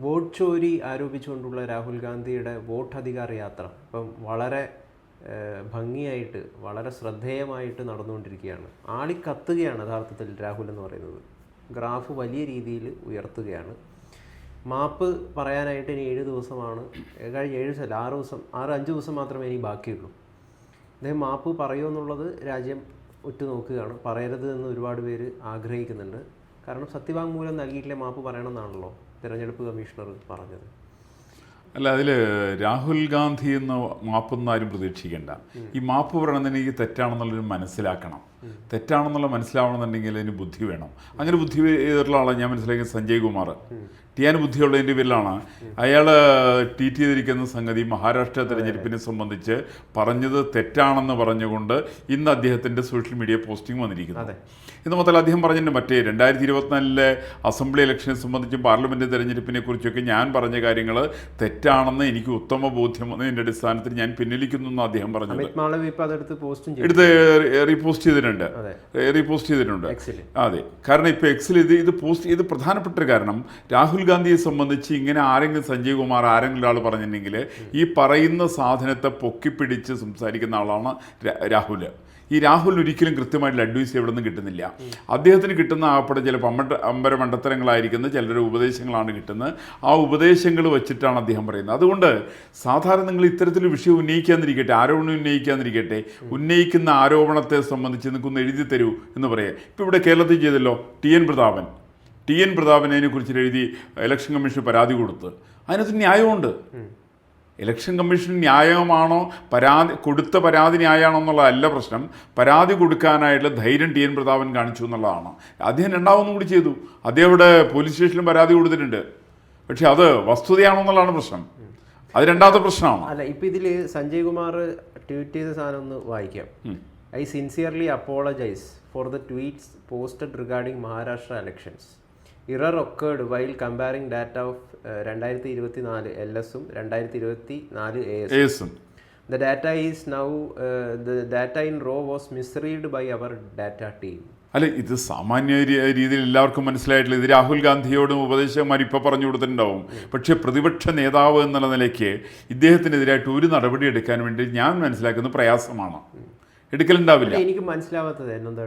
Vote ചോരി ആരോപിച്ചുകൊണ്ടുള്ള Rahul ഗാന്ധിയുടെ vote അധികാര യാത്ര ഇപ്പം വളരെ ഭംഗിയായിട്ട് വളരെ ശ്രദ്ധേയമായിട്ട് നടന്നുകൊണ്ടിരിക്കുകയാണ്. ആളിക്കത്തുകയാണ് യഥാർത്ഥത്തിൽ രാഹുൽ എന്ന് പറയുന്നത്. ഗ്രാഫ് വലിയ രീതിയിൽ ഉയർത്തുകയാണ്. മാപ്പ് പറയാനായിട്ട് ഇനി ഏഴ് ദിവസമാണ്. കഴിഞ്ഞ ഏഴ് ദിവസം ആറ് ദിവസം ആറ് അഞ്ച് ദിവസം മാത്രമേ ഇനി ബാക്കിയുള്ളൂ. അദ്ദേഹം മാപ്പ് പറയുമെന്നുള്ളത് രാജ്യം ഉറ്റുനോക്കുകയാണ്. പറയരുത് എന്ന് ഒരുപാട് പേര് ആഗ്രഹിക്കുന്നുണ്ട്. കാരണം സത്യവാങ്മൂലം നൽകിയിട്ടില്ലേ മാപ്പ് പറയണമെന്നാണല്ലോ തിരഞ്ഞെടുപ്പ് കമ്മീഷണർ പറഞ്ഞത്. അല്ല അതിൽ രാഹുൽ ഗാന്ധി എന്ന മാപ്പൊന്നും ആരും പ്രതീക്ഷിക്കേണ്ട. ഈ മാപ്പ് പറയണമെന്നുണ്ടെങ്കിൽ തെറ്റാണെന്നുള്ളൊരു മനസ്സിലാക്കണം. തെറ്റാണെന്നുള്ള മനസ്സിലാവണമെന്നുണ്ടെങ്കിൽ അതിന് ബുദ്ധി വേണം. അങ്ങനെ ബുദ്ധി ചെയ്തിട്ടുള്ള ആളാണ് ഞാൻ മനസ്സിലാക്കിയത് സഞ്ജയ് കുമാർ. ടിയാൻ ബുദ്ധിയുള്ളതിന്റെ പേരിലാണ്. അയാൾ ട്വീറ്റ് ചെയ്തിരിക്കുന്ന സംഗതി മഹാരാഷ്ട്ര തെരഞ്ഞെടുപ്പിനെ സംബന്ധിച്ച് പറഞ്ഞത് തെറ്റാണെന്ന് പറഞ്ഞുകൊണ്ട് ഇന്ന് അദ്ദേഹത്തിന്റെ സോഷ്യൽ മീഡിയ പോസ്റ്റിംഗ് വന്നിരിക്കുന്നത് എന്ന് മുതൽ അദ്ദേഹം പറഞ്ഞിട്ടുണ്ട് മറ്റേ രണ്ടായിരത്തി ഇരുപത്തിനാലിലെ അസംബ്ലി ഇലക്ഷനെ സംബന്ധിച്ചും പാർലമെന്റ് തെരഞ്ഞെടുപ്പിനെ കുറിച്ചൊക്കെ ഞാൻ പറഞ്ഞ കാര്യങ്ങൾ തെറ്റാണെന്ന് എനിക്ക് ഉത്തമ ബോധ്യം വന്നതിന്റെ അടിസ്ഥാനത്തിൽ ഞാൻ പിന്നിലിക്കുന്നു എന്ന് അദ്ദേഹം പറഞ്ഞു എടുത്ത് റീപോസ്റ്റ് ചെയ്തിട്ടുണ്ട്. റീപോസ്റ്റ് ചെയ്തിട്ടുണ്ട്. അതെ. കാരണം ഇപ്പോൾ എക്സിൽ ഇത് ഇത് പോസ്റ്റ് ഇത് പ്രധാനപ്പെട്ട ഒരു കാരണം രാഹുൽ ഗാന്ധിയെ സംബന്ധിച്ച് ഇങ്ങനെ ആരെങ്കിലും സഞ്ജയ് കുമാർ ആരെങ്കിലും ഒരാൾ പറഞ്ഞിട്ടുണ്ടെങ്കിൽ ഈ പറയുന്ന സാധനത്തെ പൊക്കിപ്പിടിച്ച് സംസാരിക്കുന്ന ആളാണ് രാഹുൽ ഈ രാഹുൽ ഒരിക്കലും കൃത്യമായിട്ടുള്ള അഡ്വൈസ് എവിടെ നിന്ന് കിട്ടുന്നില്ല. അദ്ദേഹത്തിന് കിട്ടുന്ന ആപ്പടെ ചില പമ്മട്ട അമ്പര മണ്ടത്തരങ്ങളായിരിക്കുന്ന ചിലരുടെ ഉപദേശങ്ങളാണ് കിട്ടുന്നത്. ആ ഉപദേശങ്ങൾ വെച്ചിട്ടാണ് അദ്ദേഹം പറയുന്നത്. അതുകൊണ്ട് സാധാരണ നിങ്ങൾ ഇത്തരത്തിൽ വിഷയം ഉന്നയിക്കാതിരിക്കട്ടെ ആരോപണം ഉന്നയിക്കാതിരിക്കട്ടെ ഉന്നയിക്കുന്ന ആരോപണത്തെ സംബന്ധിച്ച് നിങ്ങൾക്കൊന്ന് എഴുതി തരൂ എന്ന് പറയാം. ഇപ്പോൾ ഇവിടെ കേരളത്തിൽ ചെയ്തല്ലോ T N Prathapan. T N Prathapan അതിനെക്കുറിച്ച് എഴുതി ഇലക്ഷൻ കമ്മീഷൻ പരാതി കൊടുത്ത്. അതിനകത്ത് ന്യായമുണ്ട്. Election commission ന്യായമാണോ? പരാതി കൊടുത്ത പരാതി ന്യായമാണോ എന്നുള്ളതല്ല പ്രശ്നം. പരാതി കൊടുക്കാനായിട്ടുള്ള ധൈര്യം ടി എൻ പ്രതാപൻ കാണിച്ചു എന്നുള്ളതാണ്. അദ്ദേഹം രണ്ടാമൊന്നും കൂടി ചെയ്തു. അദ്ദേഹം ഇവിടെ പോലീസ് സ്റ്റേഷനിലും പരാതി കൊടുത്തിട്ടുണ്ട്. പക്ഷെ അത് വസ്തുതയാണോ എന്നുള്ളതാണ് പ്രശ്നം. അത് രണ്ടാമത്തെ പ്രശ്നമാണ്. അല്ല ഇപ്പം ഇതിൽ സഞ്ജയ് കുമാർ ട്വീറ്റ് ചെയ്ത സാധനം ഒന്ന് വായിക്കാം. I sincerely apologise for the tweets posted regarding Maharashtra elections. Error occurred while comparing data of രണ്ടായിരത്തി ഇരുപത്തി നാല് എൽ എസും രണ്ടായിരത്തി ഇരുപത്തി നാല് A S the data is now the data in row was misread by our data team അല്ല ഇത് സാമാന്യ രീതിയിൽ എല്ലാവർക്കും മനസ്സിലായിട്ടില്ല. ഇത് രാഹുൽ ഗാന്ധിയോടും ഉപദേശകന്മാർ ഇപ്പോൾ പറഞ്ഞു കൊടുത്തിട്ടുണ്ടാവും. പക്ഷേ പ്രതിപക്ഷ നേതാവ് എന്നുള്ള നിലയ്ക്ക് ഇദ്ദേഹത്തിനെതിരായിട്ട് ഒരു നടപടി എടുക്കാൻ വേണ്ടി ഞാൻ മനസ്സിലാക്കുന്നത് പ്രയാസമാണ്. എടുക്കലുണ്ടാവില്ല. എനിക്ക് മനസ്സിലാവാത്തത് എന്നെന്താ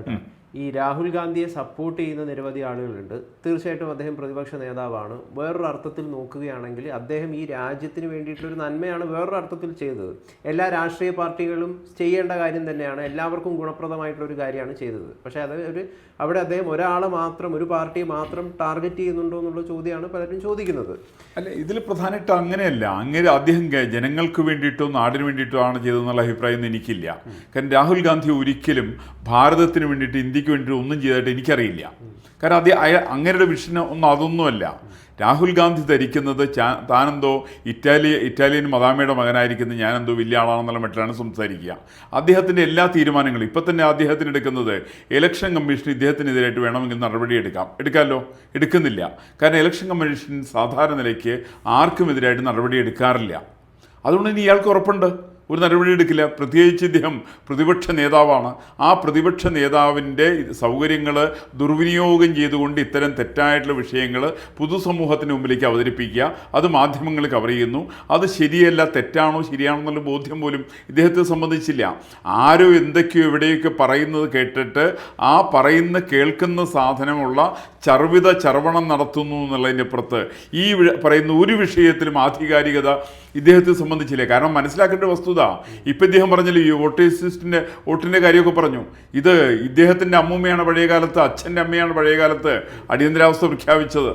ഈ രാഹുൽ ഗാന്ധിയെ സപ്പോർട്ട് ചെയ്യുന്ന നിരവധി ആളുകളുണ്ട്. തീർച്ചയായിട്ടും അദ്ദേഹം പ്രതിപക്ഷ നേതാവാണ്. വേറൊരു അർത്ഥത്തിൽ നോക്കുകയാണെങ്കിൽ അദ്ദേഹം ഈ രാജ്യത്തിന് വേണ്ടിയിട്ടുള്ളൊരു നന്മയാണ് വേറൊരു അർത്ഥത്തിൽ ചെയ്തത്. എല്ലാ രാഷ്ട്രീയ പാർട്ടികളും ചെയ്യേണ്ട കാര്യം തന്നെയാണ്. എല്ലാവർക്കും ഗുണപ്രദമായിട്ടുള്ള ഒരു കാര്യമാണ് ചെയ്തത്. പക്ഷേ അത് ഒരു അവിടെ അദ്ദേഹം ഒരാളെ മാത്രം ഒരു പാർട്ടിയെ മാത്രം ടാർഗറ്റ് ചെയ്യുന്നുണ്ടോ എന്നുള്ള ചോദ്യമാണ് പലരും ചോദിക്കുന്നത്. അല്ല ഇതിൽ പ്രധാനമായിട്ട് അങ്ങനെയല്ല. അങ്ങനെ അദ്ദേഹം ജനങ്ങൾക്ക് വേണ്ടിയിട്ടോ നാടിന് വേണ്ടിയിട്ടോ ആണ് ചെയ്തതെന്നുള്ള അഭിപ്രായം ഒന്നും എനിക്കില്ല കാരണം രാഹുൽ ഗാന്ധി ഒരിക്കലും ഭാരതത്തിന് വേണ്ടിയിട്ട് ഇന്ത്യയ്ക്ക് വേണ്ടിയിട്ട് ഒന്നും ചെയ്തതായിട്ട് എനിക്കറിയില്ല. കാരണം അത് അങ്ങനെയുള്ള വിഷൻ ഒന്നും അതൊന്നുമല്ല. രാഹുൽ ഗാന്ധി ധരിക്കുന്നത് താനെന്തോ ഇറ്റാലി ഇറ്റാലിയൻ മദാമയുടെ മകനായിരിക്കുന്ന ഞാനെന്തോ വലിയ ആളാണെന്നുള്ള മട്ടിലാണ് സംസാരിക്കുക. അദ്ദേഹത്തിന്റെ എല്ലാ തീരുമാനങ്ങളും ഇപ്പം തന്നെ അദ്ദേഹത്തിന് എടുക്കുന്നത് ഇലക്ഷൻ കമ്മീഷൻ ഇദ്ദേഹത്തിനെതിരായിട്ട് വേണമെങ്കിൽ നടപടി എടുക്കാം. എടുക്കാമല്ലോ? എടുക്കുന്നില്ല. കാരണം ഇലക്ഷൻ കമ്മീഷൻ സാധാരണ നിലയ്ക്ക് ആർക്കും എതിരായിട്ട് നടപടി എടുക്കാറില്ല. അതുകൊണ്ട് ഇനി ഇയാൾക്ക് ഉറപ്പുണ്ട്. ഒരു നടപടി എടുക്കില്ല. പ്രത്യേകിച്ച് ഇദ്ദേഹം പ്രതിപക്ഷ നേതാവാണ്. ആ പ്രതിപക്ഷ നേതാവിന്റെ സൗകര്യങ്ങൾ ദുർവിനിയോഗം ചെയ്തുകൊണ്ട് ഇത്തരം തെറ്റായിട്ടുള്ള വിഷയങ്ങൾ പൊതുസമൂഹത്തിന് മുമ്പിലേക്ക് അവതരിപ്പിക്കുക. അത് മാധ്യമങ്ങൾ കവർ ചെയ്യുന്നു. അത് ശരിയല്ല തെറ്റാണോ ശരിയാണോ എന്നുള്ള ബോധ്യം പോലും ഇദ്ദേഹത്തെ സംബന്ധിച്ചില്ല. ആരോ എന്തൊക്കെയോ എവിടെയൊക്കെ പറയുന്നത് കേട്ടിട്ട് ആ പറയുന്ന കേൾക്കുന്ന സാധനമുള്ള ചർവിത ചർവണം നടത്തുന്നു എന്നുള്ളതിന്റെ പുറത്ത് ഈ പറയുന്ന ഒരു വിഷയത്തിലും ആധികാരികത ഇദ്ദേഹത്തെ സംബന്ധിച്ചില്ല. കാരണം മനസ്സിലാക്കേണ്ട വസ്തുത. ഇപ്പം ഇദ്ദേഹം പറഞ്ഞല്ലോ ഈ വോട്ടേഴ്സിസ്റ്റിന്റെ വോട്ടിന്റെ കാര്യമൊക്കെ പറഞ്ഞു. ഇത് ഇദ്ദേഹത്തിന്റെ അമ്മൂമ്മയാണ് പഴയ കാലത്ത് അച്ഛന്റെ അമ്മയാണ് പഴയ കാലത്ത് അടിയന്തരാവസ്ഥ പ്രഖ്യാപിച്ചത്.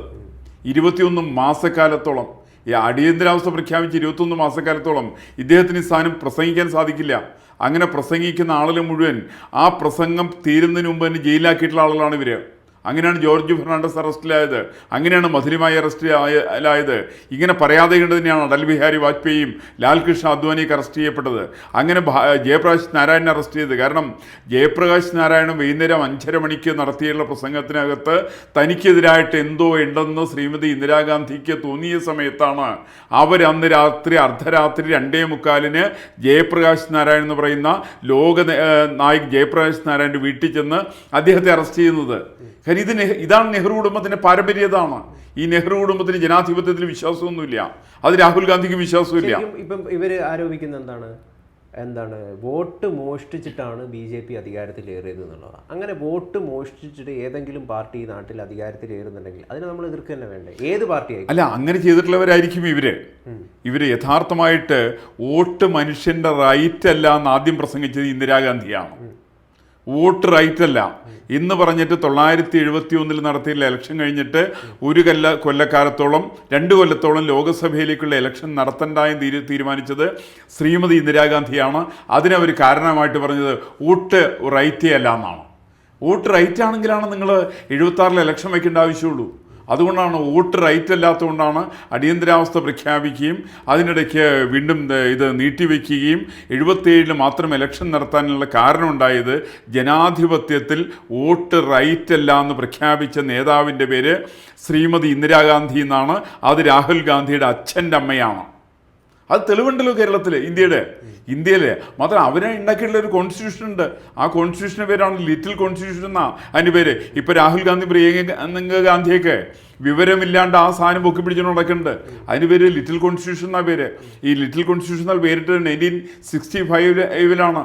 ഇരുപത്തിയൊന്ന് മാസക്കാലത്തോളം. ഈ അടിയന്തരാവസ്ഥ പ്രഖ്യാപിച്ച് ഇരുപത്തൊന്ന് മാസക്കാലത്തോളം ഇദ്ദേഹത്തിന് ഈ സ്ഥാനം പ്രസംഗിക്കാൻ സാധിക്കില്ല. അങ്ങനെ പ്രസംഗിക്കുന്ന ആളുകൾ മുഴുവൻ ആ പ്രസംഗം തീരുന്നതിന് മുമ്പ് തന്നെ ജയിലാക്കിയിട്ടുള്ള ആളുകളാണ് ഇവർ അങ്ങനെയാണ് ജോർജ് ഫെർണാണ്ടസ് അറസ്റ്റിലായത്. അങ്ങനെയാണ് മധുരമായി അറസ്റ്റ് ആയത് ഇങ്ങനെ പറയാതെ കണ്ട് തന്നെയാണ് അടൽ ബിഹാരി വാജ്പേയിയും ലാൽകൃഷ്ണ അദ്വാനിയൊക്കെ അറസ്റ്റ് ചെയ്യപ്പെട്ടത്. അങ്ങനെ ജയപ്രകാശ് നാരായണനെ അറസ്റ്റ് ചെയ്ത്. കാരണം ജയപ്രകാശ് നാരായണൻ വൈകുന്നേരം അഞ്ചര മണിക്ക് നടത്തിയുള്ള പ്രസംഗത്തിനകത്ത് തനിക്കെതിരായിട്ട് എന്തോ ഉണ്ടെന്ന് ശ്രീമതി ഇന്ദിരാഗാന്ധിക്ക് തോന്നിയ സമയത്താണ് അവർ അന്ന് രാത്രി അർദ്ധരാത്രി രണ്ടേ മുക്കാലിന് ജയപ്രകാശ് നാരായണൻ എന്ന് പറയുന്ന ലോക നായക് ജയപ്രകാശ് നാരായണന്റെ വീട്ടിൽ ചെന്ന് അദ്ദേഹത്തെ അറസ്റ്റ് ചെയ്യുന്നത്. കാര്യം ഇത് ഇതാണ് നെഹ്റു കുടുംബത്തിന്റെ പാരമ്പര്യതാണ്. ഈ നെഹ്റു കുടുംബത്തിന് ജനാധിപത്യത്തിൽ വിശ്വാസമൊന്നുമില്ല. അത് രാഹുൽ ഗാന്ധിക്ക് വിശ്വാസമില്ല. ഇപ്പം ഇവർ ആരോപിക്കുന്ന എന്താണ്? എന്താണ്? വോട്ട് മോഷ്ടിച്ചിട്ടാണ് ബി ജെ പി അധികാരത്തിലേറിയത് എന്നുള്ളതാണ്. അങ്ങനെ വോട്ട് മോഷ്ടിച്ചിട്ട് ഏതെങ്കിലും പാർട്ടി ഈ നാട്ടിൽ അധികാരത്തിലേറുന്നുണ്ടെങ്കിൽ അതിനെ നമ്മൾ എതിർക്കുക തന്നെ വേണ്ടേ? ഏത് പാർട്ടിയായി അല്ല അങ്ങനെ ചെയ്തിട്ടുള്ളവരായിരിക്കും ഇവർ. ഇവർ യഥാർത്ഥമായിട്ട് വോട്ട് മനുഷ്യന്റെ റൈറ്റ് അല്ല എന്ന് ആദ്യം പ്രസംഗിച്ചത് ഇന്ദിരാഗാന്ധിയാണ്. വോട്ട് റൈറ്റ് അല്ല ഇന്ന് പറഞ്ഞിട്ട് തൊള്ളായിരത്തി എഴുപത്തി ഒന്നിൽ നടത്തിയുള്ള ഇലക്ഷൻ കഴിഞ്ഞിട്ട് ഒരു കൊല്ല കൊല്ലക്കാലത്തോളം രണ്ട് കൊല്ലത്തോളം ലോകസഭയിലേക്കുള്ള ഇലക്ഷൻ നടത്തണ്ട എന്ന് തീരു തീരുമാനിച്ചത് ശ്രീമതി ഇന്ദിരാഗാന്ധിയാണ്. അതിനവർ കാരണമായിട്ട് പറഞ്ഞത് വോട്ട് റൈറ്റേ അല്ല എന്നാണ്. വോട്ട് റൈറ്റ് ആണെങ്കിലാണ് നിങ്ങൾ എഴുപത്തി ആറിൽ ഇലക്ഷൻ വയ്ക്കേണ്ട ആവശ്യമുള്ളൂ. അതുകൊണ്ടാണ് വോട്ട് റൈറ്റ് അല്ലാത്തതുകൊണ്ടാണ് അടിയന്തരാവസ്ഥ പ്രഖ്യാപിക്കുകയും അതിനിടയ്ക്ക് വീണ്ടും ഇത് നീട്ടിവെക്കുകയും എഴുപത്തേഴിൽ മാത്രം ഇലക്ഷൻ നടത്താനുള്ള കാരണമുണ്ടായത് ജനാധിപത്യത്തിൽ വോട്ട് റൈറ്റ് അല്ല എന്ന് പ്രഖ്യാപിച്ച നേതാവിന്റെ പേര് ശ്രീമതി ഇന്ദിരാഗാന്ധി എന്നാണ്. അത് രാഹുൽ ഗാന്ധിയുടെ അച്ഛന്റെ അമ്മയാണ്. അത് തെളിവുണ്ടല്ലോ കേരളത്തിൽ ഇന്ത്യയുടെ. ഇന്ത്യയിലെ. മാത്രം അവരെ ഉണ്ടാക്കിയിട്ടുള്ള ഒരു കോൺസ്റ്റിറ്റ്യൂഷൻ ഉണ്ട്. ആ കോൺസ്റ്റിറ്റ്യൂഷന്റെ പേരാണ് ലിറ്റിൽ കോൺസ്റ്റിറ്റ്യൂഷൻ എന്നാ അതിന്റെ പേര്. ഇപ്പൊ രാഹുൽ ഗാന്ധി പ്രിയങ്ക ഗാന്ധിയൊക്കെ വിവരമില്ലാണ്ട് ആ സാധനം പൊക്കി പിടിച്ചുകൊണ്ട് നടക്കുന്നുണ്ട് അതിന് പേര് ലിറ്റിൽ കോൺസ്റ്റിറ്റ്യൂഷൻ എന്നാ പേര്. ഈ ലിറ്റിൽ കോൺസ്റ്റിറ്റ്യൂഷൻ എന്നാൽ പേരിട്ട് നയന്റീൻ സിക്സ്റ്റി ഫൈവിലാണ്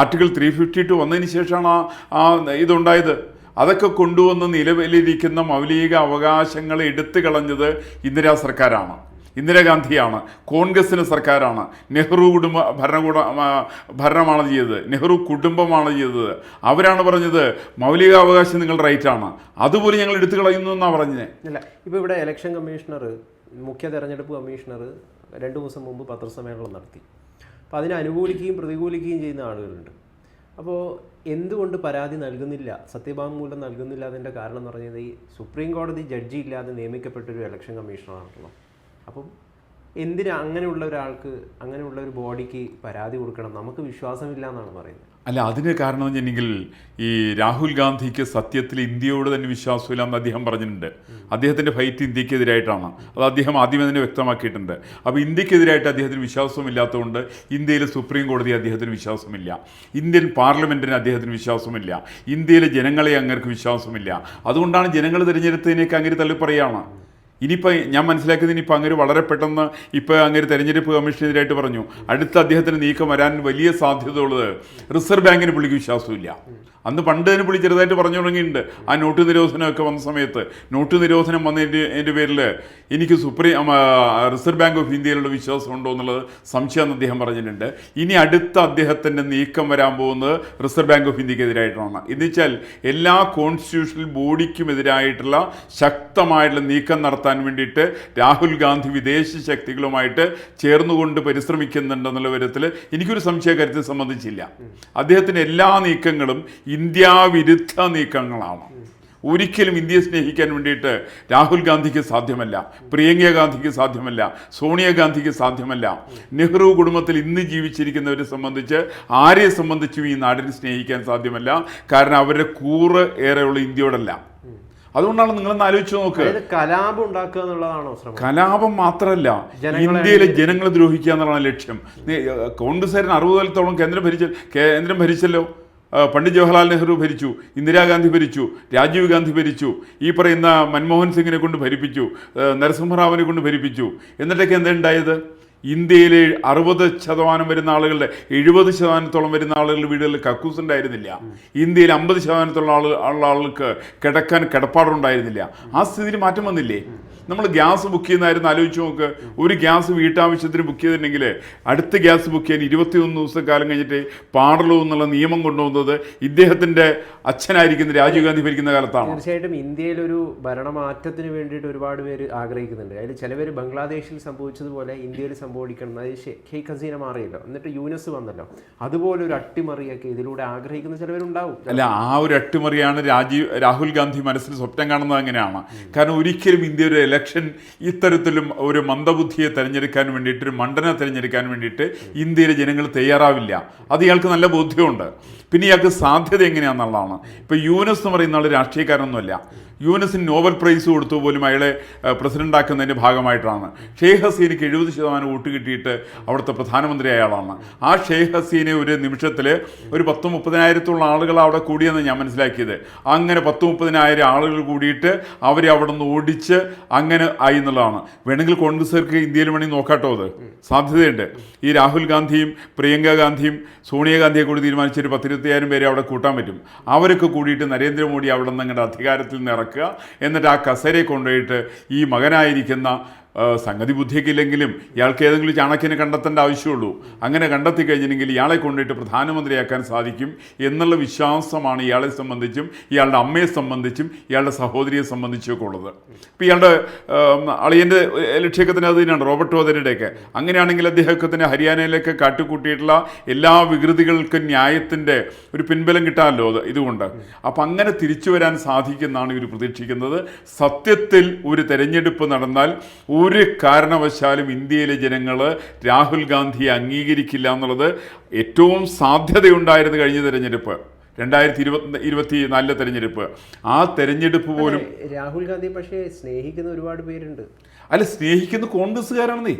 ആർട്ടിക്കിൾ ത്രീ ഫിഫ്റ്റി ടു വന്നതിന് ശേഷമാണ് ആ ആ ഇതുണ്ടായത്. അതൊക്കെ കൊണ്ടുവന്ന് നിലവിലിരിക്കുന്ന മൗലിക അവകാശങ്ങൾ എടുത്തു കളഞ്ഞത് ഇന്ദിരാ സർക്കാരാണ്. ഇന്ദിരാഗാന്ധിയാണ് കോൺഗ്രസിന് സർക്കാരാണ്. നെഹ്റു കുടുംബ ഭരണകൂട ഭരണമാണ് ചെയ്തത്. നെഹ്റു കുടുംബമാണ് ചെയ്തത്. അവരാണ് പറഞ്ഞത് മൗലികാവകാശം നിങ്ങൾ റൈറ്റാണ് അതുപോലെ ഞങ്ങൾ എടുത്തു കളയുന്നു എന്നാണ് പറഞ്ഞത് അല്ല ഇപ്പോൾ ഇവിടെ ഇലക്ഷൻ കമ്മീഷണർ മുഖ്യ തെരഞ്ഞെടുപ്പ് കമ്മീഷണർ രണ്ട് ദിവസം മുമ്പ് പത്രസമ്മേളനം നടത്തി. അപ്പോൾ അതിനെ അനുകൂലിക്കുകയും പ്രതികൂലിക്കുകയും ചെയ്യുന്ന ആളുകളുണ്ട്. അപ്പോൾ എന്തുകൊണ്ട് പരാതി നൽകുന്നില്ല? സത്യവാങ്മൂലം നൽകുന്നില്ല അതിന്റെ കാരണം എന്ന് പറഞ്ഞത് ഈ സുപ്രീം കോടതി ജഡ്ജി ഇല്ലാതെ നിയമിക്കപ്പെട്ടൊരു ഇലക്ഷൻ കമ്മീഷണറാണല്ലോ അപ്പം എന്തിനാ അങ്ങനെയുള്ള ഒരാൾക്ക് അങ്ങനെയുള്ള ഒരു ബോഡിക്ക് പരാതി കൊടുക്കണം? നമുക്ക് വിശ്വാസമില്ല എന്നാണ് പറയുന്നത്. അല്ല അതിന് കാരണം വെച്ചിട്ടുണ്ടെങ്കിൽ ഈ രാഹുൽ ഗാന്ധിക്ക് സത്യത്തിൽ ഇന്ത്യയോട് തന്നെ വിശ്വാസമില്ല എന്ന് അദ്ദേഹം പറഞ്ഞിട്ടുണ്ട്. അദ്ദേഹത്തിന്റെ ഫൈറ്റ് ഇന്ത്യക്കെതിരായിട്ടാണ്. അത് അദ്ദേഹം ആദ്യമേ തന്നെ വ്യക്തമാക്കിയിട്ടുണ്ട്. അപ്പോൾ ഇന്ത്യക്കെതിരായിട്ട് അദ്ദേഹത്തിന് വിശ്വാസമില്ലാത്തതുകൊണ്ട് ഇന്ത്യയിലെ സുപ്രീം കോടതി അദ്ദേഹത്തിന് വിശ്വാസമില്ല. ഇന്ത്യൻ പാർലമെന്റിന് അദ്ദേഹത്തിന് വിശ്വാസമില്ല. ഇന്ത്യയിലെ ജനങ്ങളെ അങ്ങേർക്ക് വിശ്വാസമില്ല. അതുകൊണ്ടാണ് ജനങ്ങൾ തിരഞ്ഞെടുത്തതിനേക്ക് അങ്ങനെ തള്ളിപ്പറയാണ്. ഇനിയിപ്പോൾ ഞാൻ മനസ്സിലാക്കിയത് ഇനിയിപ്പോൾ അങ്ങനെ വളരെ പെട്ടെന്ന് ഇപ്പോൾ അങ്ങനെ തെരഞ്ഞെടുപ്പ് കമ്മീഷനെതിരായിട്ട് പറഞ്ഞു. അടുത്ത അദ്ദേഹത്തിന് നീക്കം വരാൻ വലിയ സാധ്യത ഉള്ളത് റിസർവ് ബാങ്കിന് പുള്ളിക്ക് വിശ്വാസമില്ല അന്ന് പണ്ട് തന്നെ പുള്ളി ചെറുതായിട്ട് പറഞ്ഞു തുടങ്ങിയിട്ടുണ്ട്. ആ നോട്ട് നിരോധനമൊക്കെ വന്ന സമയത്ത്. നോട്ട് നിരോധനം വന്നതിന്റെ എന്റെ പേരിൽ എനിക്ക് സുപ്രീം റിസർവ് ബാങ്ക് ഓഫ് ഇന്ത്യയിലുള്ള വിശ്വാസം ഉണ്ടോ എന്നുള്ളത് സംശയമെന്ന് അദ്ദേഹം പറഞ്ഞിട്ടുണ്ട്. ഇനി അടുത്ത അദ്ദേഹത്തിന്റെ നീക്കം വരാൻ പോകുന്നത് റിസർവ് ബാങ്ക് ഓഫ് ഇന്ത്യക്കെതിരായിട്ടാണ്. എന്ന് വെച്ചാൽ എല്ലാ കോൺസ്റ്റിറ്റ്യൂഷണൽ ബോഡിക്കും എതിരായിട്ടുള്ള ശക്തമായിട്ടുള്ള നീക്കം നടത്താൻ വേണ്ടിയിട്ട് രാഹുൽ ഗാന്ധി വിദേശ ശക്തികളുമായിട്ട് ചേർന്നുകൊണ്ട് പരിശ്രമിക്കുന്നുണ്ടെന്നുള്ള വിധത്തിൽ എനിക്കൊരു സംശയകാര്യത്തെ സംബന്ധിച്ചില്ല. അദ്ദേഹത്തിന്റെ എല്ലാ നീക്കങ്ങളും ഇന്ത്യ വിരുദ്ധ നീക്കങ്ങളാണ്. ഒരിക്കലും ഇന്ത്യയെ സ്നേഹിക്കാൻ വേണ്ടിയിട്ട് രാഹുൽ ഗാന്ധിക്ക് സാധ്യമല്ല പ്രിയങ്ക ഗാന്ധിക്ക് സാധ്യമല്ല സോണിയാഗാന്ധിക്ക് സാധ്യമല്ല. നെഹ്റു കുടുംബത്തിൽ ഇന്ന് ജീവിച്ചിരിക്കുന്നവരെ സംബന്ധിച്ച് ആരെ സംബന്ധിച്ചും ഈ നാടിനെ സ്നേഹിക്കാൻ സാധ്യമല്ല. കാരണം അവരുടെ കൂറ് ഏറെയുള്ള ഇന്ത്യയോടല്ല. അതുകൊണ്ടാണ് നിങ്ങളൊന്ന് ആലോചിച്ച് നോക്ക്. കലാപം ഉണ്ടാക്കുക എന്നുള്ളതാണോ കലാപം മാത്രമല്ല ഇന്ത്യയിലെ ജനങ്ങളെ ദ്രോഹിക്കുക എന്നുള്ളതാണ് ലക്ഷ്യം. കോൺഗ്രസ്സുകാരൻ അറുപത് കൊല്ലത്തോളം കേന്ദ്രം ഭരിച്ച കേന്ദ്രം ഭരിച്ചല്ലോ? പണ്ഡിറ്റ് ജവഹർലാൽ നെഹ്റു ഭരിച്ചു ഇന്ദിരാഗാന്ധി ഭരിച്ചു രാജീവ് ഗാന്ധി ഭരിച്ചു ഈ പറയുന്ന മൻമോഹൻ സിംഗിനെ കൊണ്ട് ഭരിപ്പിച്ചു നരസിംഹറാവിനെ കൊണ്ട് ഭരിപ്പിച്ചു. എന്നിട്ടൊക്കെ എന്താ ഉണ്ടായത്? ഇന്ത്യയിലെ അറുപത് ശതമാനം വരുന്ന ആളുകളുടെ എഴുപത് ശതമാനത്തോളം വരുന്ന ആളുകളുടെ വീടുകളിൽ കക്കൂസ് ഉണ്ടായിരുന്നില്ല. ഇന്ത്യയിൽ അമ്പത് ശതമാനത്തോളം ആളുകൾ ഉള്ള ആളുകൾക്ക് കിടക്കാൻ കിടപ്പാടുണ്ടായിരുന്നില്ല. ആ സ്ഥിതിയിൽ മാറ്റം വന്നില്ലേ? നമ്മൾ ഗ്യാസ് ബുക്ക് ചെയ്യുന്നതായിരുന്നു ആലോചിച്ച് നോക്ക്. ഒരു ഗ്യാസ് വീട്ടാവശ്യത്തിന് ബുക്ക് ചെയ്തിട്ടുണ്ടെങ്കിൽ അടുത്ത ഗ്യാസ് ബുക്ക് ചെയ്യാൻ ഇരുപത്തിയൊന്ന് ദിവസം കാലം കഴിഞ്ഞിട്ട് പാടുള്ളൂ എന്നുള്ള നിയമം കൊണ്ടുവന്നത് ഇദ്ദേഹത്തിന്റെ അച്ഛനായിരിക്കുന്ന രാജീവ് ഗാന്ധി ഭരിക്കുന്ന കാലത്താണ്. തീർച്ചയായിട്ടും ഇന്ത്യയിലൊരു ഭരണമാറ്റത്തിന് വേണ്ടിയിട്ട് ഒരുപാട് പേര് ആഗ്രഹിക്കുന്നുണ്ട്. അതിൽ ചിലവർ ബംഗ്ലാദേശിൽ സംഭവിച്ചതുപോലെ ഇന്ത്യയിൽ സംഭവിക്കണം. ഷെ- ഷെയ്ഖ് ഹസീന മാറിയല്ലോ. എന്നിട്ട് യൂനസ് വന്നല്ലോ. അതുപോലെ ഒരു അട്ടിമറിയൊക്കെ ഇതിലൂടെ ആഗ്രഹിക്കുന്ന ചിലവരുണ്ടാവും. അല്ല ആ ഒരു അട്ടിമറിയാണ് രാജീവ് രാഹുൽ ഗാന്ധി മനസ്സിൽ സ്വപ്നം കാണുന്നത് അങ്ങനെയാണ് കാരണം ഒരിക്കലും ഇന്ത്യ ഒരു ഇലക്ഷൻ ഇത്തരത്തിലും ഒരു മന്ദബുദ്ധിയെ തെരഞ്ഞെടുക്കാൻ വേണ്ടിയിട്ട് ഒരു മണ്ടനെ തെരഞ്ഞെടുക്കാൻ വേണ്ടിയിട്ട് ഇന്ത്യയിലെ ജനങ്ങൾ തയ്യാറാവില്ല. അത് ഇയാൾക്ക് നല്ല ബോധ്യമുണ്ട്. പിന്നെ ഇയാൾക്ക് സാധ്യത എങ്ങനെയാണെന്നുള്ളതാണ് ഇപ്പൊ യൂനസ് എന്ന് പറയുന്ന ആൾ രാഷ്ട്രീയക്കാരൊന്നുമല്ല യൂനസിന് നോബൽ പ്രൈസ് കൊടുത്തു പോലും അയാളെ പ്രസിഡന്റ് ആക്കുന്നതിന്റെ ഭാഗമായിട്ടാണ്. ഷെയ്ഖ് ഹസീനക്ക് എഴുപത് ശതമാനം വോട്ട് കിട്ടിയിട്ട് അവിടുത്തെ പ്രധാനമന്ത്രി അയാളാണ്. ആ ഷെയ്ഖ് ഹസീനെ ഒരു നിമിഷത്തിൽ ഒരു പത്ത് മുപ്പതിനായിരത്തോളം ആളുകൾ അവിടെ കൂടിയെന്ന് ഞാൻ മനസ്സിലാക്കിയത്. അങ്ങനെ പത്ത് മുപ്പതിനായിരം ആളുകൾ കൂടിയിട്ട് അവരെ അവിടെ നിന്ന് ഓടിച്ച് അങ്ങനെ ആയി എന്നുള്ളതാണ്. വേണമെങ്കിൽ കോൺഗ്രസ്സുകാർക്ക് ഇന്ത്യയിൽ വേണമെങ്കിൽ നോക്കാട്ടോ അത്. സാധ്യതയുണ്ട്. ഈ രാഹുൽ ഗാന്ധിയും പ്രിയങ്ക ഗാന്ധിയും സോണിയാഗാന്ധിയെ കൂടി തീരുമാനിച്ച ഒരു പത്തിരുപത്തിയായിരം പേരെ അവിടെ കൂട്ടാൻ പറ്റും. അവരൊക്കെ കൂടിയിട്ട് നരേന്ദ്രമോദി അവിടെ നിന്ന് അങ്ങോട്ട് അധികാരത്തിൽ നിന്ന് ഇറക്കുക. എന്നിട്ട് ആ കസേരയെ കൊണ്ടുപോയിട്ട് ഈ മകനായിരിക്കുന്ന സംഗതി ബുദ്ധിയൊക്കെ ഇല്ലെങ്കിലും ഇയാൾക്ക് ഏതെങ്കിലും ചാണക്യനെ കണ്ടെത്തേണ്ട ആവശ്യമുള്ളൂ. അങ്ങനെ കണ്ടെത്തി കഴിഞ്ഞിട്ടുണ്ടെങ്കിൽ ഇയാളെ കൊണ്ടിട്ട് പ്രധാനമന്ത്രിയാക്കാൻ സാധിക്കും എന്നുള്ള വിശ്വാസമാണ് ഇയാളെ സംബന്ധിച്ചും ഇയാളുടെ അമ്മയെ സംബന്ധിച്ചും ഇയാളുടെ സഹോദരിയെ സംബന്ധിച്ചൊക്കെ ഉള്ളത്. ഇപ്പം ഇയാളുടെ അളിയന്റെ ലക്ഷ്യത്തിന് അത് തന്നെയാണ് റോബർട്ട് വധനയുടെയൊക്കെ അങ്ങനെയാണെങ്കിൽ അദ്ദേഹത്തിന് ഹരിയാനയിലേക്ക് കാട്ടിക്കൂട്ടിയിട്ടുള്ള എല്ലാ വികൃതികൾക്കും ന്യായത്തിന്റെ ഒരു പിൻബലം കിട്ടാമല്ലോ അത് ഇതുകൊണ്ട്. അപ്പം അങ്ങനെ തിരിച്ചു വരാൻ സാധിക്കുമെന്നാണ് ഇവർ പ്രതീക്ഷിക്കുന്നത്. സത്യത്തിൽ ഒരു തെരഞ്ഞെടുപ്പ് നടന്നാൽ ഒരു കാരണവശാലും ഇന്ത്യയിലെ ജനങ്ങൾ രാഹുൽ ഗാന്ധിയെ അംഗീകരിക്കില്ല എന്നുള്ളത് ഏറ്റവും സാധ്യതയുണ്ടായിരുന്നു കഴിഞ്ഞ തെരഞ്ഞെടുപ്പ്. രണ്ടായിരത്തി ഇരുപത്തി ഇരുപത്തി നാലിലെ തെരഞ്ഞെടുപ്പ്. ആ തെരഞ്ഞെടുപ്പ് പോലും രാഹുൽ ഗാന്ധി പക്ഷേ സ്നേഹിക്കുന്ന ഒരുപാട് പേരുണ്ട്. അല്ല സ്നേഹിക്കുന്ന കോൺഗ്രസ്സുകാരാണെന്നേ.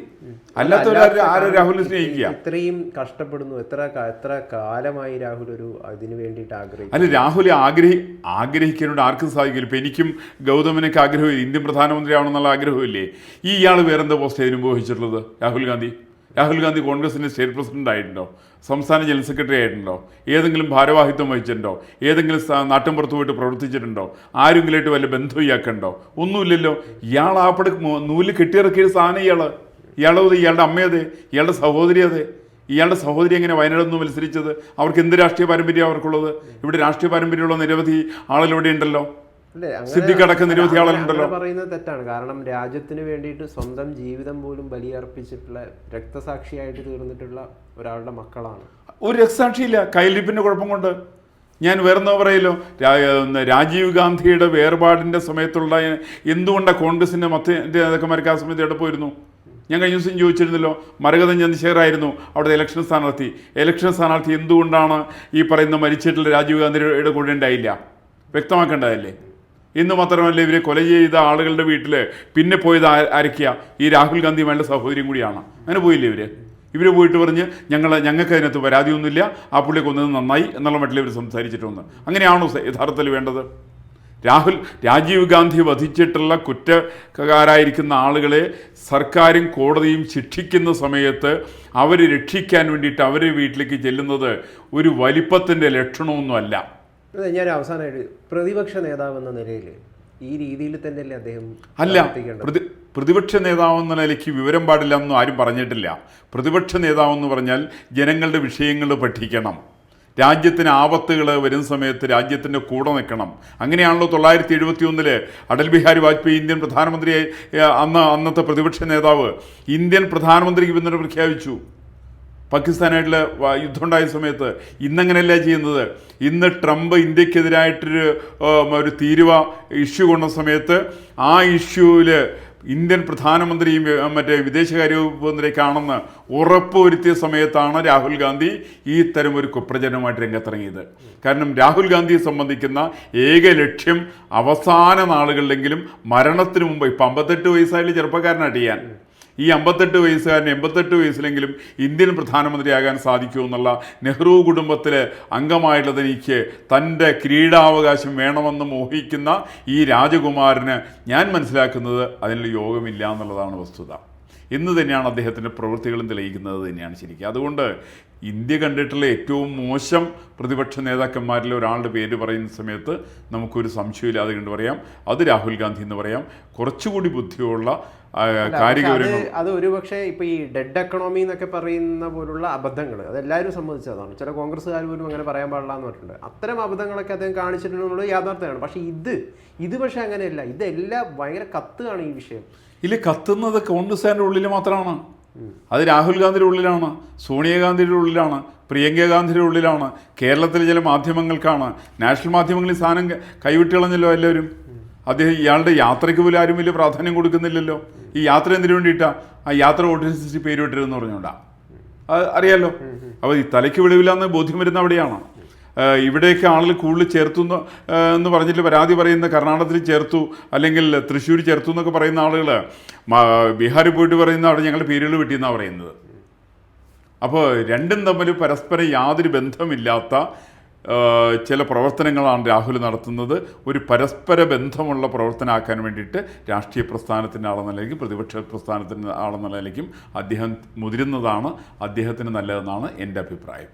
അല്ലാത്ത ആരും രാഹുലിനെ സ്നേഹിക്കുക? ഇത്രയും കഷ്ടപ്പെടുന്നു. എത്ര എത്ര കാലമായി രാഹുൽ ഒരു അതിന് വേണ്ടിയിട്ട് ആഗ്രഹിക്കും അല്ല രാഹുൽ ആഗ്രഹി ആഗ്രഹിക്കാനോട് ആർക്കും സാധിക്കില്ല. ഇപ്പം എനിക്കും ഗൗതമനൊക്കെ ആഗ്രഹമില്ല? ഇന്ത്യൻ പ്രധാനമന്ത്രി ആവണമെന്നുള്ള ആഗ്രഹമില്ലേ? ഈ ഇയാൾ വേറെന്താ പോസ്റ്റ് അനുഭവിച്ചിട്ടുള്ളത് രാഹുൽ ഗാന്ധി? രാഹുൽ ഗാന്ധി കോൺഗ്രസിന്റെ സ്റ്റേറ്റ് പ്രസിഡന്റ് ആയിട്ടുണ്ടോ? സംസ്ഥാന ജനറൽ സെക്രട്ടറി ആയിട്ടുണ്ടോ? ഏതെങ്കിലും ഭാരവാഹിത്വം വഹിച്ചിട്ടുണ്ടോ? ഏതെങ്കിലും നാട്ടിൻ നാട്ടിൻപുറത്ത് പോയിട്ട് പ്രവർത്തിച്ചിട്ടുണ്ടോ? ആരെങ്കിലായിട്ട് വല്ല ബന്ധം ഇയാക്കണ്ടോ ഒന്നുമില്ലല്ലോ. ഇയാൾ ആപ്പടെ നൂൽ കെട്ടിയിറക്കിയ സാധനം ഇയാൾ. ഇയാളത് ഇയാളുടെ അമ്മയതെ ഇയാളുടെ സഹോദരി അതെ ഇയാളുടെ സഹോദരി എങ്ങനെ വയനാടൊന്നും മത്സരിച്ചത്? അവർക്ക് എന്ത് രാഷ്ട്രീയ പാരമ്പര്യം അവർക്കുള്ളത്? ഇവിടെ രാഷ്ട്രീയ പാരമ്പര്യമുള്ള നിരവധി ആളുകളിവിടെ ഉണ്ടല്ലോ. സിദ്ദിഖ് നിരവധി ആളുകളുണ്ടല്ലോ. പറയുന്നത് തെറ്റാണ്. കാരണം രാജ്യത്തിന് വേണ്ടിയിട്ട് സ്വന്തം ജീവിതം പോലും ബലിയർപ്പിച്ചിട്ടുള്ള രക്തസാക്ഷിയായിട്ട് തീർന്നിട്ടുള്ള ഒരാളുടെ മക്കളാണ്. ഒരു രക്തസാക്ഷിയില്ല. കൈലിപ്പിന്റെ കുഴപ്പം കൊണ്ട് ഞാൻ വേറെന്ന് പറയല്ലോ. രാജീവ് ഗാന്ധിയുടെ വേർപാടിന്റെ സമയത്തുള്ള എന്തുകൊണ്ടാണ് കോൺഗ്രസിന്റെ മധ്യ നേതാക്കന്മാർക്ക് ആ സമയത്ത് എവിടെ പോയിരുന്നു? ഞാൻ കഴിഞ്ഞ ദിവസം ചോദിച്ചിരുന്നല്ലോ മരകഥൻ ചന്ദ്രശേഖറായിരുന്നു അവിടെ ഇലക്ഷൻ സ്ഥാനാർത്ഥി. ഇലക്ഷൻ സ്ഥാനാർത്ഥി എന്തുകൊണ്ടാണ് ഈ പറയുന്ന മരിച്ചിട്ടുള്ള രാജീവ് ഗാന്ധിയുടെ കൂടെ ഉണ്ടായില്ല? വ്യക്തമാക്കേണ്ടതല്ലേ? ഇന്ന് മാത്രമല്ല ഇവരെ കൊല ചെയ്ത ആളുകളുടെ വീട്ടിൽ പിന്നെ പോയത് ആരൊക്കെയാ? ഈ രാഹുൽ ഗാന്ധി വേണ്ട സഹോദരിയും കൂടിയാണ്. അങ്ങനെ പോയില്ലേ ഇവർ? ഇവർ പോയിട്ട് പറഞ്ഞ് ഞങ്ങൾ ഞങ്ങൾക്ക് അതിനകത്ത് പരാതിയൊന്നുമില്ല ആ പുള്ളി കൊന്നത് നന്നായി എന്നുള്ള മട്ടിൽ ഇവർ സംസാരിച്ചിട്ടുണ്ട്. അങ്ങനെയാണോ യഥാർത്ഥത്തിൽ വേണ്ടത്? രാഹുൽ രാജീവ് ഗാന്ധി വധിച്ചിട്ടുള്ള കുറ്റക്കാരായിരിക്കുന്ന ആളുകളെ സർക്കാരും കോടതിയും ശിക്ഷിക്കുന്ന സമയത്ത് അവർ രക്ഷിക്കാൻ വേണ്ടിയിട്ട് അവരുടെ വീട്ടിലേക്ക് ചെല്ലുന്നത് ഒരു വലിപ്പത്തിന്റെ ലക്ഷണമൊന്നുമല്ല. ഞാൻ അവസാനമായിട്ട് പ്രതിപക്ഷ നേതാവ് എന്ന നിലയിൽ ഈ രീതിയിൽ തന്നെയല്ലേ അദ്ദേഹം അല്ല പ്രതിപക്ഷ നേതാവ് പ്രതിപക്ഷ നേതാവെന്ന നിലയ്ക്ക് വിവരം പാടില്ല എന്നും ആരും പറഞ്ഞിട്ടില്ല. പ്രതിപക്ഷ നേതാവെന്ന് പറഞ്ഞാൽ ജനങ്ങളുടെ വിഷയങ്ങൾ പഠിക്കണം. രാജ്യത്തിന് ആപത്തുകൾ വരുന്ന സമയത്ത് രാജ്യത്തിന്റെ കൂടെ നിൽക്കണം. അങ്ങനെയാണല്ലോ തൊള്ളായിരത്തി എഴുപത്തി ഒന്നിൽ അടൽ ബിഹാരി വാജ്പേയി ഇന്ത്യൻ പ്രധാനമന്ത്രിയെ അന്ന് അന്നത്തെ പ്രതിപക്ഷ നേതാവ് ഇന്ത്യൻ പ്രധാനമന്ത്രിക്ക് പിന്തുണ പ്രഖ്യാപിച്ചു. പാകിസ്ഥാനായിട്ടുള്ള യുദ്ധം യുദ്ധമുണ്ടായ സമയത്ത് ഇന്നങ്ങനെയല്ല ചെയ്യുന്നത്? ഇന്ന് ട്രംപ് ഇന്ത്യക്കെതിരായിട്ടൊരു ഒരു തീരുവ ഇഷ്യൂ കൊണ്ട സമയത്ത് ആ ഇഷ്യൂവിൽ ഇന്ത്യൻ പ്രധാനമന്ത്രിയും മറ്റേ വിദേശകാര്യ മന്ത്രിയൊക്കെയാണെന്ന് ഉറപ്പ് വരുത്തിയ സമയത്താണ് രാഹുൽ ഗാന്ധി ഈ തരം ഒരു കുപ്രചരണമായിട്ട് രംഗത്തിറങ്ങിയത്. കാരണം രാഹുൽ ഗാന്ധിയെ സംബന്ധിക്കുന്ന ഏക ലക്ഷ്യം അവസാന നാളുകളിലെങ്കിലും മരണത്തിന് മുമ്പ് ഇപ്പം അമ്പത്തെട്ട് വയസ്സായാലും ചെറുപ്പക്കാരനായിട്ട് ചെയ്യാൻ. ഈ അമ്പത്തെട്ട് വയസ്സുകാരൻ എൺപത്തെട്ട് വയസ്സിലെങ്കിലും ഇന്ത്യൻ പ്രധാനമന്ത്രിയാകാൻ സാധിക്കുമെന്നുള്ള നെഹ്റു കുടുംബത്തിലെ അംഗമായിട്ടുള്ളത് എനിക്ക് തന്റെ കിരീടാവകാശം വേണമെന്ന് മോഹിക്കുന്ന ഈ രാജകുമാരന് ഞാൻ മനസ്സിലാക്കുന്നത് അതിനുള്ള യോഗമില്ല എന്നുള്ളതാണ് വസ്തുത. എന്ന് തന്നെയാണ് അദ്ദേഹത്തിന്റെ പ്രവൃത്തികളും തെളിയിക്കുന്നത് തന്നെയാണ് ശരിക്കും. അതുകൊണ്ട് ഇന്ത്യ കണ്ടിട്ടുള്ള ഏറ്റവും മോശം പ്രതിപക്ഷ നേതാക്കന്മാരിൽ ഒരാളുടെ പേര് പറയുന്ന സമയത്ത് നമുക്കൊരു സംശയമില്ലാതെ കണ്ട് പറയാം. അത് രാഹുൽ ഗാന്ധി എന്ന് പറയാം. കുറച്ചുകൂടി ബുദ്ധിയുള്ള കാര്യഗൗരവങ്ങൾ അത് ഒരുപക്ഷെ ഒരു ഇപ്പൊ ഈ ഡെഡ് എക്കണോമി എന്നൊക്കെ പറയുന്ന പോലുള്ള അബദ്ധങ്ങൾ അതെല്ലാവരും സംബന്ധിച്ചതാണ് ചില കോൺഗ്രസ്സുകാർ പോലും അങ്ങനെ പറയാൻ പാടില്ല എന്ന് പറഞ്ഞിട്ടുണ്ട്. അത്തരം അബദ്ധങ്ങളൊക്കെ അദ്ദേഹം കാണിച്ചിട്ടുണ്ടെന്നുള്ളത് യാഥാർത്ഥ്യമാണ്. പക്ഷെ ഇത് ഇത് പക്ഷെ അങ്ങനെയല്ല. ഇതെല്ലാം ഭയങ്കര കത്തുകയാണ് ഈ വിഷയം. ഇല്ല കത്തുന്നത് കോൺഗ്രസ്സുകാരുടെ ഉള്ളിൽ മാത്രമാണ്. അത് രാഹുൽ ഗാന്ധിയുടെ ഉള്ളിലാണ് സോണിയാഗാന്ധിയുടെ ഉള്ളിലാണ് പ്രിയങ്ക ഗാന്ധിയുടെ ഉള്ളിലാണ് കേരളത്തിലെ ചില മാധ്യമങ്ങൾക്കാണ്. നാഷണൽ മാധ്യമങ്ങളിൽ സാധനം കൈവിട്ട് കളഞ്ഞല്ലോ എല്ലാവരും. അദ്ദേഹം ഇയാളുടെ യാത്രയ്ക്ക് പോലും ആരും വലിയ പ്രാധാന്യം കൊടുക്കുന്നില്ലല്ലോ. ഈ യാത്ര എന്തിനു വേണ്ടിയിട്ടാണ് ആ യാത്ര ഓട്ടോറിറ്റി പേര് വിട്ടിരുന്ന് പറഞ്ഞുകൊണ്ടാണ് അത് അറിയാലോ. അപ്പോൾ ഈ തലയ്ക്ക് വെളിവില്ലാന്ന് ബോധ്യം വരുന്ന അവിടെയാണ്. ഇവിടേക്ക് ആളുകൾ കൂടുതൽ ചേർത്തു എന്ന് പറഞ്ഞിട്ട് പരാതി പറയുന്ന കർണാടകത്തിൽ ചേർത്തു അല്ലെങ്കിൽ തൃശ്ശൂർ ചേർത്തു എന്നൊക്കെ പറയുന്ന ആളുകൾ ബീഹാറിൽ പോയിട്ട് പറയുന്ന അവിടെ ഞങ്ങൾ പേരുകൾ വെട്ടിയെന്നാണ് പറയുന്നത്. അപ്പോൾ രണ്ടും തമ്മിൽ പരസ്പരം യാതൊരു ബന്ധമില്ലാത്ത ചില പ്രവർത്തനങ്ങളാണ് രാഹുൽ നടത്തുന്നത്. ഒരു പരസ്പര ബന്ധമുള്ള പ്രവർത്തനമാക്കാൻ വേണ്ടിയിട്ട് രാഷ്ട്രീയ പ്രസ്ഥാനത്തിന്റെ ആളെന്ന നിലയ്ക്കും പ്രതിപക്ഷ പ്രസ്ഥാനത്തിന്റെ ആളെന്ന നിലയ്ക്കും അദ്ദേഹം മുതിരുന്നതാണ് അദ്ദേഹത്തിന് നല്ലതെന്നാണ് എന്റെ അഭിപ്രായം.